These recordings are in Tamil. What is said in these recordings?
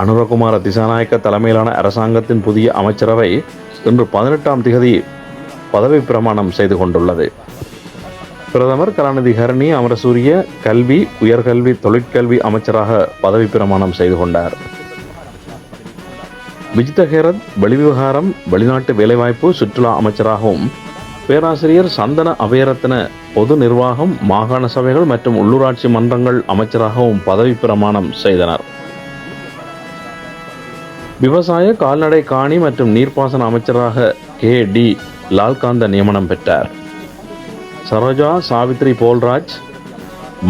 அனுரகுமார திசாநாயக்க தலைமையிலான அரசாங்கத்தின் புதிய அமைச்சரவை இன்று பதினெட்டாம் திகதி பதவி பிரமாணம் செய்து கொண்டுள்ளது. பிரதமர் கலாநிதி ஹரணி அமரசூரிய கல்வி உயர்கல்வி தொழிற்கல்வி அமைச்சராக பதவி பிரமாணம் செய்து கொண்டார். விஜித ஹேரத் வெளிவிவகாரம் வெளிநாட்டு வேலைவாய்ப்பு சுற்றுலா அமைச்சராகவும் பேராசிரியர் சந்தன அபயரத்ன பொது நிர்வாகம் மாகாண சபைகள் மற்றும் உள்ளூராட்சி மன்றங்கள் அமைச்சராகவும் பதவி பிரமாணம் செய்தனர். விவசாய கால்நடை காணி மற்றும் நீர்ப்பாசன அமைச்சராக கே. டி. லால்காந்த நியமனம் பெற்றார். சரோஜா சாவித்ரி போல்ராஜ்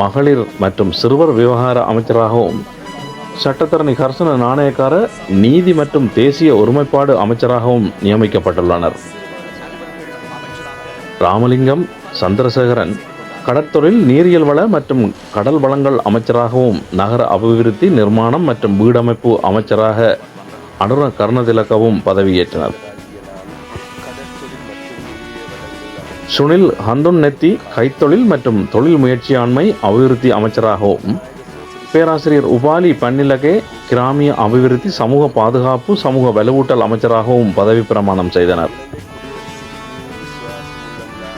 மகளிர் மற்றும் சிறுவர் விவகார அமைச்சராகவும் சட்டத்தரணி கர்சன நாணயக்கார நீதி மற்றும் தேசிய ஒருமைப்பாடு அமைச்சராகவும் நியமிக்கப்பட்டுள்ளனர். ராமலிங்கம் சந்திரசேகரன் கடற்தொழில் நீரியல் வள மற்றும் கடல் வளங்கள் அமைச்சராகவும் நகர அபிவிருத்தி நிர்மாணம் மற்றும் வீடமைப்பு அமைச்சராக அனுர கருணதிலக்கவும் பதவியேற்றனர் சுனில் ஹந்துன் நெத்தி கைத்தொழில் மற்றும் தொழில் முயற்சியாண்மை அபிவிருத்தி அமைச்சராகவும் பேராசிரியர் உபாலி பன்னிலகே கிராமிய அபிவிருத்தி சமூக பாதுகாப்பு சமூக வலுவூட்டல் அமைச்சராகவும் பதவி பிரமாணம் செய்தனர்.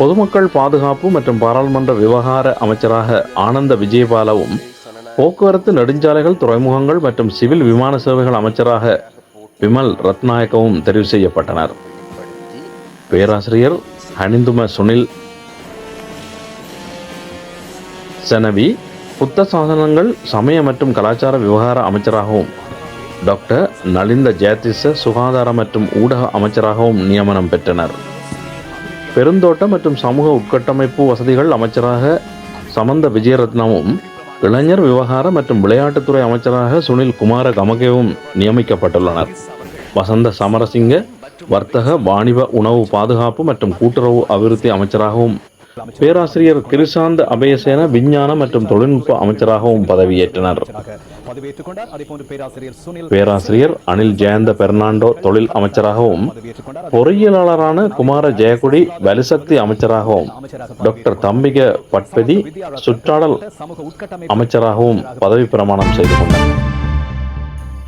பொதுமக்கள் பாதுகாப்பு மற்றும் பாராளுமன்ற விவகார அமைச்சராக ஆனந்த விஜயபாலவும் போக்குவரத்து நெடுஞ்சாலைகள் துறைமுகங்கள் மற்றும் சிவில் விமான சேவைகள் அமைச்சராக விமல் ரத்நாயக்கவும் தெரிவு செய்யப்பட்டனர். பேராசிரியர் ஹனிந்தும சுனில் செனவி புத்த சாசனங்கள் சமய மற்றும் கலாச்சார விவகார அமைச்சராகவும் டாக்டர் நலிந்த ஜெயதிச சுகாதார மற்றும் ஊடக அமைச்சராகவும் நியமனம் பெற்றனர். பெருந்தோட்ட மற்றும் சமூக உட்கட்டமைப்பு வசதிகள் அமைச்சராக சமந்த விஜயரத்னமும் இளைஞர் விவகார மற்றும் விளையாட்டுத்துறை அமைச்சராக சுனில் குமார கமகேவும் நியமிக்கப்பட்டுள்ளனர். வசந்த சமரசிங்க வர்த்தக வாணிப உணவு பாதுகாப்பு மற்றும் கூட்டுறவு அபிவிருத்தி அமைச்சராகவும் பேராசிரியர் கிருசாந்த் அபயசேன விஞ்ஞான மற்றும் தொழில்நுட்ப அமைச்சராகவும் பதவியேற்றனர். பேராசிரியர் அனில் ஜெயந்த பெர்னாண்டோ தொழில் அமைச்சராகவும் பொறியியலாளரான குமார ஜெயக்குடி வலுசக்தி அமைச்சராகவும் டாக்டர் தம்பிக பட்பதி சுற்றாடல் அமைச்சராகவும் பதவி பிரமாணம் செய்து கொண்டார்.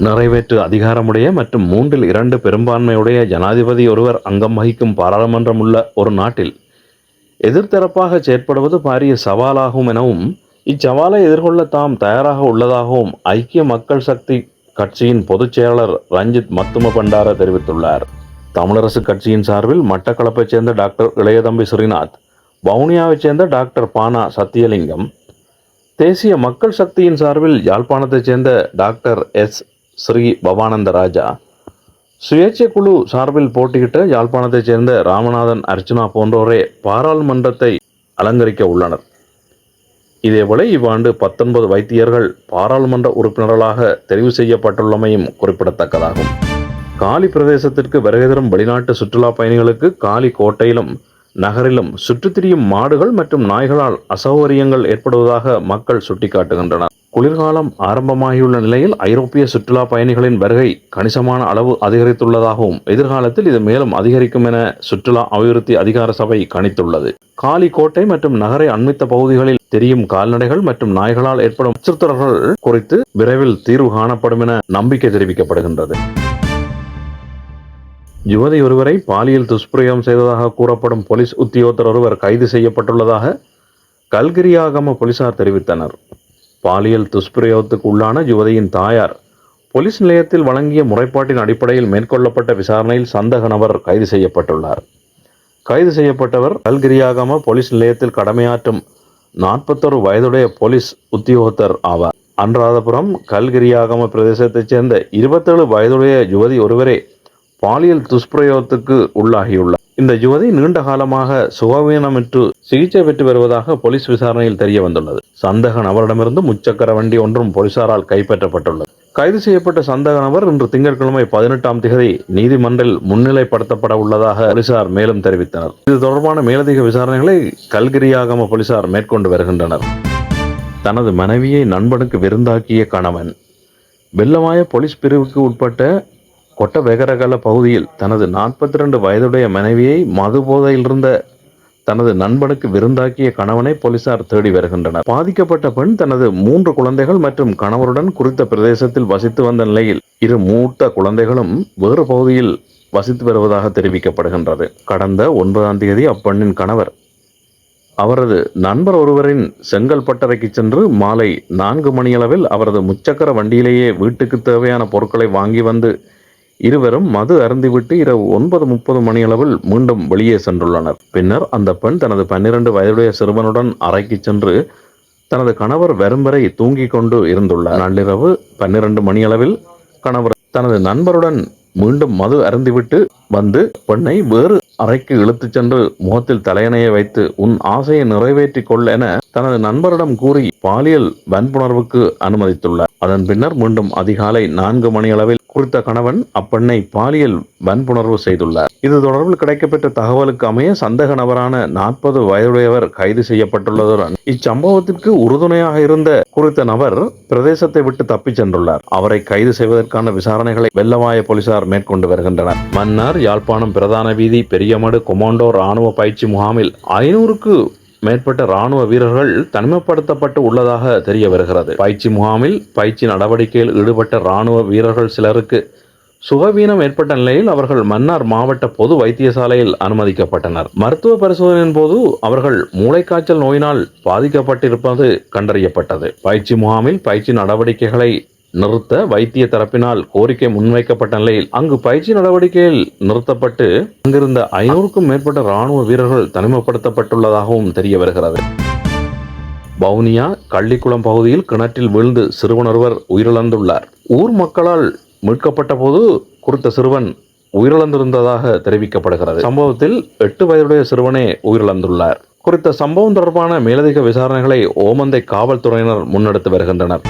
நிறைவேற்று அதிகாரமுடைய மற்றும் மூன்றில் இரண்டு பெரும்பான்மையுடைய ஜனாதிபதி ஒருவர் அங்கம் வகிக்கும் பாராளுமன்றம் உள்ள ஒரு நாட்டில் எதிர்த்தரப்பாக செயற்படுவது பாரிய சவாலாகும் எனவும் இச்சவாலை எதிர்கொள்ள தாம் தயாராக உள்ளதாகவும் ஐக்கிய மக்கள் சக்தி கட்சியின் பொதுச் செயலாளர் ரஞ்சித் மத்தும பண்டார தெரிவித்துள்ளார். தமிழரசு கட்சியின் சார்பில் மட்டக்களப்பைச் சேர்ந்த டாக்டர் இளையதம்பி ஸ்ரீநாத் வவுனியாவைச் சேர்ந்த டாக்டர் பானா சத்தியலிங்கம் தேசிய மக்கள் சக்தியின் சார்பில் யாழ்ப்பாணத்தைச் சேர்ந்த டாக்டர் எஸ் ஸ்ரீ பவானந்த ராஜா சுயேட்சை குழு சார்பில் போட்டியிட்ட யாழ்ப்பாணத்தைச் சேர்ந்த ராமநாதன் அர்ச்சனா போன்றோரே பாராளுமன்றத்தை அலங்கரிக்க உள்ளனர். இதேபோல இவ்வாண்டு பத்தொன்பது வைத்தியர்கள் பாராளுமன்ற உறுப்பினர்களாக தெரிவு செய்யப்பட்டுள்ளமையும் குறிப்பிடத்தக்கதாகும். காலி பிரதேசத்திற்கு வருகை தரும் வெளிநாட்டு சுற்றுலா பயணிகளுக்கு காலி கோட்டையிலும் நகரிலும் சுற்றித் திரியும் மாடுகள் மற்றும் நாய்களால் அசௌகரியங்கள் ஏற்படுவதாக மக்கள் சுட்டிக்காட்டுகின்றனர். குளிர்காலம் ஆரம்பமாகியுள்ள நிலையில் ஐரோப்பிய சுற்றுலா பயணிகளின் வருகை கணிசமான அளவு அதிகரித்துள்ளதாகவும் எதிர்காலத்தில் இது மேலும் அதிகரிக்கும் என சுற்றுலா அபிவிருத்தி அதிகார சபை கணித்துள்ளது. காலி கோட்டை மற்றும் நகரை அண்மித்த பகுதிகளில் தெரியும் கால்நடைகள் மற்றும் நாய்களால் ஏற்படும் அச்சுறுத்தல்கள் குறித்து விரைவில் தீர்வு காணப்படும் என நம்பிக்கை தெரிவிக்கப்படுகின்றது. யுவதி ஒருவரை பாலியல் துஷ்பிரயோகம் செய்ததாக கூறப்படும் போலீஸ் உத்தியோகத்தர் ஒருவர் கைது செய்யப்பட்டுள்ளதாக கல்கிரியாகம போலீசார் தெரிவித்தனர். பாலியல் துஷ்பிரயோகத்துக்கு உள்ளான யுவதியின் தாயார் போலீஸ் நிலையத்தில் வழங்கிய முறைப்பாட்டின் அடிப்படையில் மேற்கொள்ளப்பட்ட விசாரணையில் சந்தக நபர் கைது செய்யப்பட்டுள்ளார். கைது செய்யப்பட்டவர் கல்கிரியாகம போலீஸ் நிலையத்தில் கடமையாற்றும் நாற்பத்தொரு வயதுடைய போலீஸ் உத்தியோகத்தர் ஆவார். அன்றாதபுரம் கல்கிரியாகம பிரதேசத்தைச் சேர்ந்த இருபத்தேழு வயதுடைய யுவதி ஒருவரே பாலியல் துஷ்பிரயோகத்துக்கு உள்ளாகியுள்ளார். இந்த யுவதி நீண்ட காலமாக சுகவீனமிட்டு சிகிச்சை பெற்று வருவதாக போலீஸ் விசாரணையில் தெரிய வந்துள்ளது. சந்தக நபரிடமிருந்து முச்சக்கர வண்டி ஒன்றும் போலீசாரால் கைப்பற்றப்பட்டுள்ளது. கைது செய்யப்பட்ட சந்தக நபர் இன்று திங்கட்கிழமை பதினெட்டாம் திகதி நீதிமன்றில் முன்னிலைப்படுத்தப்பட உள்ளதாக போலீசார் மேலும் தெரிவித்தனர். இது தொடர்பான மேலதிக விசாரணைகளை கல்கிரியாகம போலீசார் மேற்கொண்டு வருகின்றனர். தனது மனைவியை நண்பனுக்கு விருந்தாக்கிய கணவன் வெள்ளமாய போலீஸ் பிரிவுக்கு உட்பட்ட கொட்ட வெகரகல பகுதியில் தனது நாற்பத்தி ரெண்டு வயதுடைய மனைவியை மது இருந்த தனது நண்பனுக்கு விருந்தாக்கிய கணவனை போலீசார் தேடி வருகின்றனர். பாதிக்கப்பட்ட பெண் தனது மூன்று குழந்தைகள் மற்றும் கணவருடன் குறித்த பிரதேசத்தில் வசித்து வந்த நிலையில் இரு மூத்த குழந்தைகளும் வேறு பகுதியில் வசித்து வருவதாக தெரிவிக்கப்படுகின்றது. கடந்த ஒன்பதாம் தேதி அப்பெண்ணின் கணவர் அவரது நண்பர் ஒருவரின் செங்கல் பட்டறைக்கு சென்று மாலை நான்கு மணியளவில் அவரது முச்சக்கர வண்டியிலேயே வீட்டுக்கு தேவையான பொருட்களை வாங்கி வந்து இருவரும் மது அருந்திவிட்டு இரவு ஒன்பது முப்பது மணியளவில் மீண்டும் வெளியே சென்றுள்ளனர். பின்னர் அந்த பெண் தனது பன்னிரண்டு வயதுடைய சிறுவனுடன் அறைக்கு சென்று தனது கணவர் வரும் வரை தூங்கிக் கொண்டு இருந்துள்ளார். நள்ளிரவு பன்னிரண்டு மணியளவில் கணவர் தனது நண்பருடன் மீண்டும் மது அருந்திவிட்டு வந்து பெண்ணை வேறு அறைக்கு இழுத்துச் சென்று முகத்தில் தலையணையை வைத்து உன் ஆசையை நிறைவேற்றிக் கொள் என தனது நண்பரிடம் கூறி பாலியல் வன்புணர்வுக்கு அனுமதித்துள்ளார். அதன் பின்னர் மீண்டும் அதிகாலை நான்கு மணியளவில் குறித்த கணவன் அப்பெண்ணை பாலியல் வன்புணர்வு செய்துள்ளார். இது தொடர்பில் கிடைக்கப்பெற்ற தகவலுக்கு அமைய சந்தேக நபரான நாற்பது வயதுடையவர் கைது செய்யப்பட்டுள்ளதுடன் இச்சம்பவத்திற்கு உறுதுணையாக இருந்த குறித்த நபர் பிரதேசத்தை விட்டு தப்பிச் சென்றுள்ளார். அவரை கைது செய்வதற்கான விசாரணைகளை வெள்ளவாய போலீசார் மேற்கொண்டு வருகின்றனர். மன்னார் யாழ்ப்பாணம் பிரதான வீதி பெரியமடு கொமாண்டோ ராணுவ பயிற்சி முகாமில் ஐநூறுக்கு மேற்பட்ட ராணுவ வீரர்கள் தனிமைப்படுத்தப்பட்டு உள்ளதாக தெரிய வருகிறது. பயிற்சி முகாமில் பயிற்சி நடவடிக்கையில் ஈடுபட்ட ராணுவ வீரர்கள் சிலருக்கு சுகவீனம் ஏற்பட்ட நிலையில் அவர்கள் மன்னார் மாவட்ட பொது வைத்தியசாலையில் அனுமதிக்கப்பட்டனர். மருத்துவ பரிசோதனையின் போது அவர்கள் மூளைக்காய்ச்சல் நோயினால் பாதிக்கப்பட்டிருப்பது கண்டறியப்பட்டது. பயிற்சி முகாமில் பயிற்சி நடவடிக்கைகளை நிறுத்த வைத்திய தரப்பினால் கோரிக்கை முன்வைக்கப்பட்ட நிலையில் அங்கு பயிற்சி நடவடிக்கையில் நிறுத்தப்பட்டு அங்கிருந்த ஐநூறுக்கும் மேற்பட்ட ராணுவ வீரர்கள் தனிமைப்படுத்தப்பட்டுள்ளதாகவும் தெரிய வருகிறது. வவுனியா கள்ளிக்குளம் பகுதியில் கிணற்றில் வீழ்ந்து சிறுவன் ஒருவர் உயிரிழந்துள்ளார். ஊர் மக்களால் மீட்கப்பட்ட போது குறித்த சிறுவன் உயிரிழந்திருந்ததாக தெரிவிக்கப்படுகிறது. சம்பவத்தில் எட்டு வயதுடைய சிறுவனே உயிரிழந்துள்ளார். குறித்த சம்பவம் தொடர்பான மேலதிக விசாரணைகளை ஓமந்தை காவல்துறையினர் முன்னெடுத்து வருகின்றனர்.